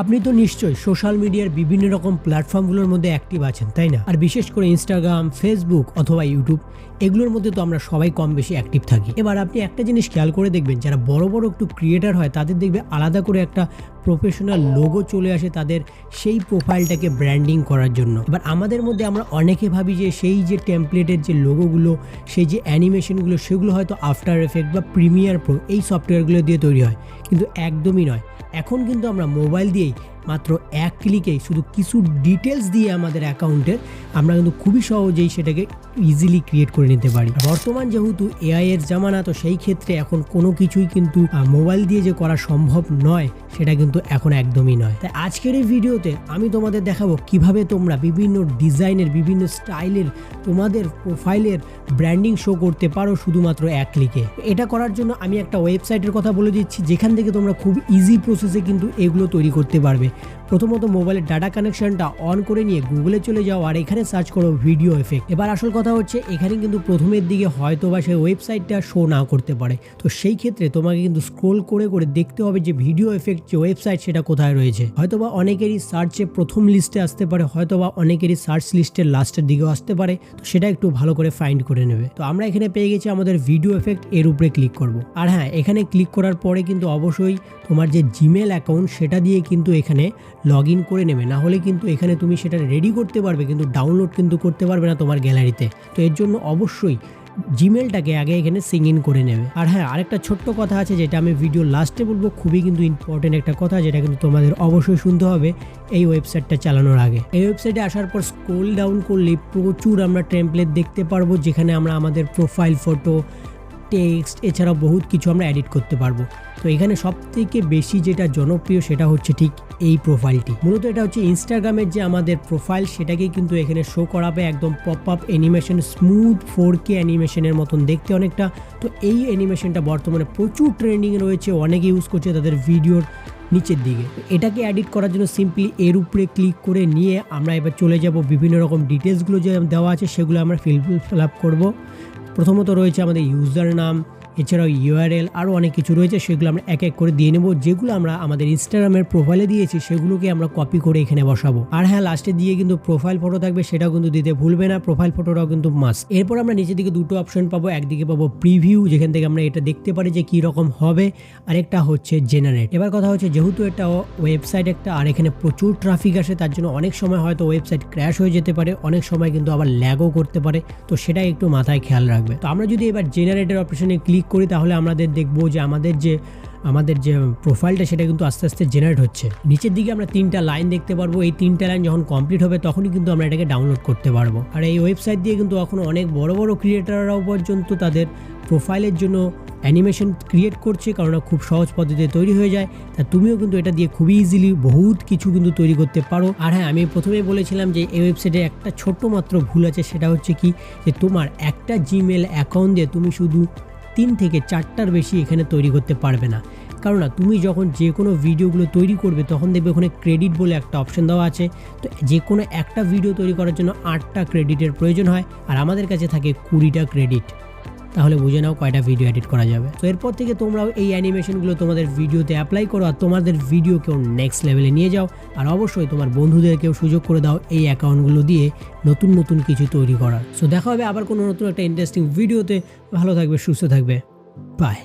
আপনি তো নিশ্চয়ই সোশ্যাল মিডিয়ার বিভিন্ন রকম প্ল্যাটফর্মগুলোর মধ্যে অ্যাক্টিভ আছেন, তাই না? আর বিশেষ করে ইনস্টাগ্রাম ফেসবুক অথবা ইউটিউব এগুলোর মধ্যে তো আমরা সবাই কম বেশি অ্যাক্টিভ থাকি। এবার আপনি একটা জিনিস খেয়াল করে দেখবেন, যারা বড় বড় একটু ক্রিয়েটার হয়, তাদের দেখবে আলাদা করে একটা প্রফেশনাল লোগো চলে আসে তাদের সেই প্রোফাইলটাকে ব্র্যান্ডিং করার জন্য। এবার আমাদের মধ্যে আমরা অনেকে ভাবি যে সেই যে টেমপ্লেটের যে লোগোগুলো সেই যে অ্যানিমেশনগুলো সেগুলো হয়তো আফটার এফেক্ট বা প্রিমিয়ার প্রো এই সফটওয়্যারগুলো দিয়ে তৈরি হয়, কিন্তু একদমই নয়। এখন কিন্তু আমরা মোবাইল দিয়েই মাত্র এক ক্লিকেই শুধু কিছু ডিটেলস দিয়ে আমাদের অ্যাকাউন্টের আমরা কিন্তু খুবই সহজেই সেটাকে ইজিলি ক্রিয়েট করে নিতে পারি। বর্তমান যেহেতু এআই এর জামানা, তো সেই ক্ষেত্রে এখন কোনো কিছুই কিন্তু মোবাইল দিয়ে যে করা সম্ভব নয়, সেটা কিন্তু এখন একদমই নয়। তাই আজকের এই ভিডিওতে আমি তোমাদের দেখাবো কীভাবে তোমরা বিভিন্ন ডিজাইনের, বিভিন্ন স্টাইলের তোমাদের প্রোফাইলের ব্র্যান্ডিং শো করতে পারো শুধুমাত্র এক ক্লিকে এটা করার জন্য আমি একটা ওয়েবসাইটের কথা বলে দিচ্ছি, যেখান থেকে তোমরা খুব ইজি প্রসেসে কিন্তু এগুলো তৈরি করতে পারবে। প্রথমত মোবাইলের ডাটা কানেকশনটা অন করে নিয়ে গুগলে চলে যাও, আর এখানে সার্চ করো ভিডিও এফেক্ট এবার আসল কথা হচ্ছে, এখানে কিন্তু প্রথমের দিকে হয়তো বা সেই ওয়েবসাইটটা শো না করতে পারে। তো সেই ক্ষেত্রে তোমাকে কিন্তু স্ক্রোল করে করে দেখতে হবে যে ভিডিও এফেক্ট যে ওয়েবসাইট সেটা কোথায় রয়েছে। হয়তোবা অনেকেরই সার্চে প্রথম লিস্টে আসতে পারে, হয়তোবা অনেকেরই সার্চ লিস্টের লাস্টের দিকেও আসতে পারে। তো সেটা একটু ভালো করে ফাইন্ড করে নেবে। তো আমরা এখানে পেয়ে গেছি আমাদের ভিডিও এফেক্ট এর উপরে ক্লিক করব। আর হ্যাঁ এখানে ক্লিক করার পরে কিন্তু অবশ্যই তোমার যে জিমেল অ্যাকাউন্ট সেটা দিয়ে কিন্তু এখানে লগ ইন করে নেবে। না হলে কিন্তু এখানে তুমি সেটা রেডি করতে পারবে, কিন্তু ডাউনলোড কিন্তু করতে পারবে না তোমার গ্যালারিতে তো এর জন্য অবশ্যই জিমেলটাকে আগে এখানে সিং ইন করে নেবে। আর হ্যাঁ আরেকটা ছোট্ট কথা আছে, যেটা আমি ভিডিও লাস্টে বলব, খুবই কিন্তু ইম্পর্টেন্ট একটা কথা, যেটা কিন্তু তোমাদের অবশ্যই শুনতে হবে এই ওয়েবসাইটটা চালানোর আগে। এই ওয়েবসাইটে আসার পর স্ক্রোল ডাউন করলে প্রচুর আমরা টেমপ্লেট দেখতে পারব, যেখানে আমরা আমাদের প্রোফাইল ফটো টেক্সট, এছাড়াও বহুত কিছু আমরা এডিট করতে পারব। তো এখানে সব থেকে বেশি যেটা জনপ্রিয় সেটা হচ্ছে ঠিক এই প্রোফাইলটি। মূলত এটা হচ্ছে ইনস্টাগ্রামের যে আমাদের প্রোফাইল, সেটাকে কিন্তু এখানে শো করাবে একদম pop up animation smooth four K অ্যানিমেশনের মতন দেখতে অনেকটা। তো এই অ্যানিমেশনটা বর্তমানে প্রচুর ট্রেন্ডিং রয়েছে, অনেকে ইউজ করছে তাদের ভিডিওর নিচের দিকে। এটাকে এডিট করার জন্য সিম্পলি এর উপরে ক্লিক করে নিয়ে আমরা এবার চলে যাব। বিভিন্ন রকম ডিটেলসগুলো যে দেওয়া আছে, সেগুলো আমরা ফিল ফিল আপ করব। প্রথমত রয়েছে আমাদের ইউজার নাম এছাড়াও ইউআরএল আরও অনেক কিছু রয়েছে, সেগুলো আমরা এক এক করে দিয়ে নেব। যেগুলো আমরা আমাদের ইনস্টাগ্রামের প্রোফাইলে দিয়েছি, সেগুলোকে আমরা কপি করে এখানে বসাবো। আর হ্যাঁ লাস্টে দিয়ে কিন্তু প্রোফাইল ফটো থাকবে, সেটাও কিন্তু দিতে ভুলবে না। প্রোফাইল ফটোটাও কিন্তু মাস্ট এরপর আমরা নিচের দিকে দুটো অপশন পাবো। একদিকে পাবো প্রিভিউ যেখান থেকে আমরা এটা দেখতে পারি যে কী রকম হবে। আরেকটা হচ্ছে জেনারেট এবার কথা হচ্ছে, যেহেতু এটা ওয়েবসাইট একটা, আর এখানে প্রচুর ট্রাফিক আসে, তার জন্য অনেক সময় হয়তো ওয়েবসাইট ক্র্যাশ হয়ে যেতে পারে। অনেক সময় কিন্তু আবার ল্যাগও করতে পারে। তো সেটা একটু মাথায় খেয়াল রাখবে। তো আমরা যদি এবার জেনারেটের অপশনে ক্লিক করি, তাহলে আমাদের দেখব যে আমাদের যে আমাদের যে প্রোফাইলটা সেটা কিন্তু আস্তে আস্তে জেনারেট হচ্ছে। নিচের দিকে আমরা তিনটা লাইন দেখতে পারব। এই তিনটা লাইন যখন কমপ্লিট হবে, তখনই কিন্তু আমরা এটাকে ডাউনলোড করতে পারব। আর এই ওয়েবসাইট দিয়ে কিন্তু এখন অনেক বড় বড় ক্রিয়েটাররাও পর্যন্ত তাদের প্রোফাইলের জন্য অ্যানিমেশন ক্রিয়েট করছে, কারণ খুব সহজ পদ্ধতিতে তৈরি হয়ে যায়। তা তুমিও কিন্তু এটা দিয়ে খুবই ইজিলি বহুত কিছু কিন্তু তৈরি করতে পারো। আর হ্যাঁ আমি প্রথমেই বলেছিলাম যে, এই ওয়েবসাইটে একটা ছোট্ট মাত্র ভুল আছে, সেটা হচ্ছে কি? যে তোমার একটা জিমেল অ্যাকাউন্ট দিয়ে তুমি শুধু তিন থেকে চারটার বেশি এখানে তৈরি করতে পারবে না। কারণ না তুমি যখন যে কোনো ভিডিওগুলো তৈরি করবে, তখন দেখবে ওখানে ক্রেডিট বলে একটা অপশন দেওয়া আছে। তো যে কোনো একটা ভিডিও তৈরি করার জন্য আটটা ক্রেডিটের প্রয়োজন হয়। আর আমাদের কাছে থাকে কুড়িটা ক্রেডিট তাহলে বুঝে নাও কয়টা ভিডিও এডিট করা যাবে। তো এরপর থেকে তোমরাও এই অ্যানিমেশনগুলো তোমাদের ভিডিওতে অ্যাপ্লাই করো আর তোমাদের ভিডিওকেও নেক্সট লেভেলে নিয়ে যাও। আর অবশ্যই তোমার বন্ধুদেরকেও সুযোগ করে দাও এই অ্যাকাউন্টগুলো দিয়ে নতুন নতুন কিছু তৈরি করার। সো দেখা হবে আবার কোনো নতুন একটা ইন্টারেস্টিং ভিডিওতে ভালো থাকবে, সুস্থ থাকবে। বাই